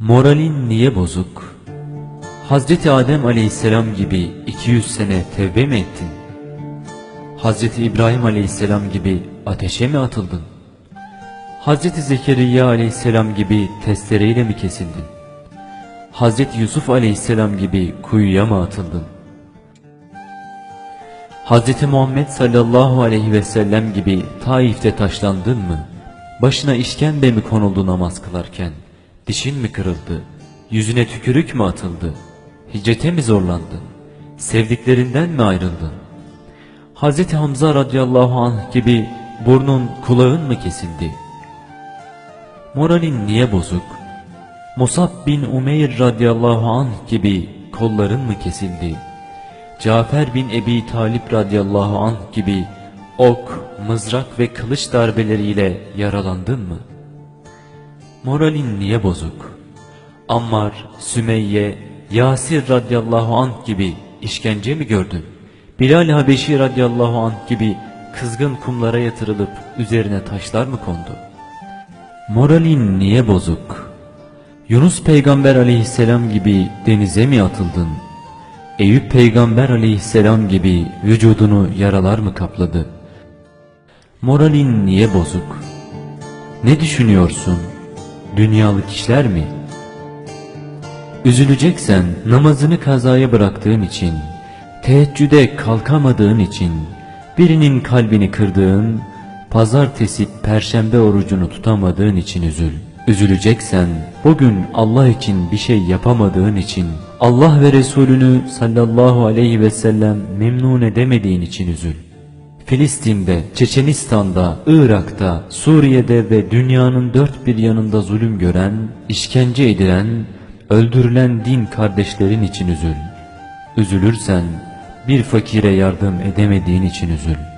Moralin niye bozuk? Hazreti Adem aleyhisselam gibi 200 sene tevbe mi ettin? Hazreti İbrahim aleyhisselam gibi ateşe mi atıldın? Hazreti Zekeriya aleyhisselam gibi testereyle mi kesildin? Hazreti Yusuf aleyhisselam gibi kuyuya mı atıldın? Hazreti Muhammed sallallahu aleyhi ve sellem gibi Taif'te taşlandın mı? Başına işkembe mi konuldu namaz kılarken? Dişin mi kırıldı? Yüzüne tükürük mü atıldı? Hicrete mi zorlandın? Sevdiklerinden mi ayrıldın? Hazreti Hamza radıyallahu anh gibi burnun kulağın mı kesildi? Moralin niye bozuk? Musab bin Umeyr radıyallahu anh gibi kolların mı kesildi? Cafer bin Ebi Talip radıyallahu anh gibi ok, mızrak ve kılıç darbeleriyle yaralandın mı? Moralin niye bozuk? Ammar, Sümeyye, Yasir radıyallahu anh gibi işkence mi gördün? Bilal Habeşi radıyallahu anh gibi kızgın kumlara yatırılıp üzerine taşlar mı kondu? Moralin niye bozuk? Yunus peygamber aleyhisselam gibi denize mi atıldın? Eyüp peygamber aleyhisselam gibi vücudunu yaralar mı kapladı? Moralin niye bozuk? Ne düşünüyorsun? Dünyalık işler mi? Üzüleceksen namazını kazaya bıraktığın için, teheccüde kalkamadığın için, birinin kalbini kırdığın, pazartesi perşembe orucunu tutamadığın için üzül. Üzüleceksen bugün Allah için bir şey yapamadığın için, Allah ve Resulünü sallallahu aleyhi ve sellem memnun edemediğin için üzül. Filistin'de, Çeçenistan'da, Irak'ta, Suriye'de ve dünyanın dört bir yanında zulüm gören, işkence edilen, öldürülen din kardeşlerin için üzül. Üzülürsen bir fakire yardım edemediğin için üzül.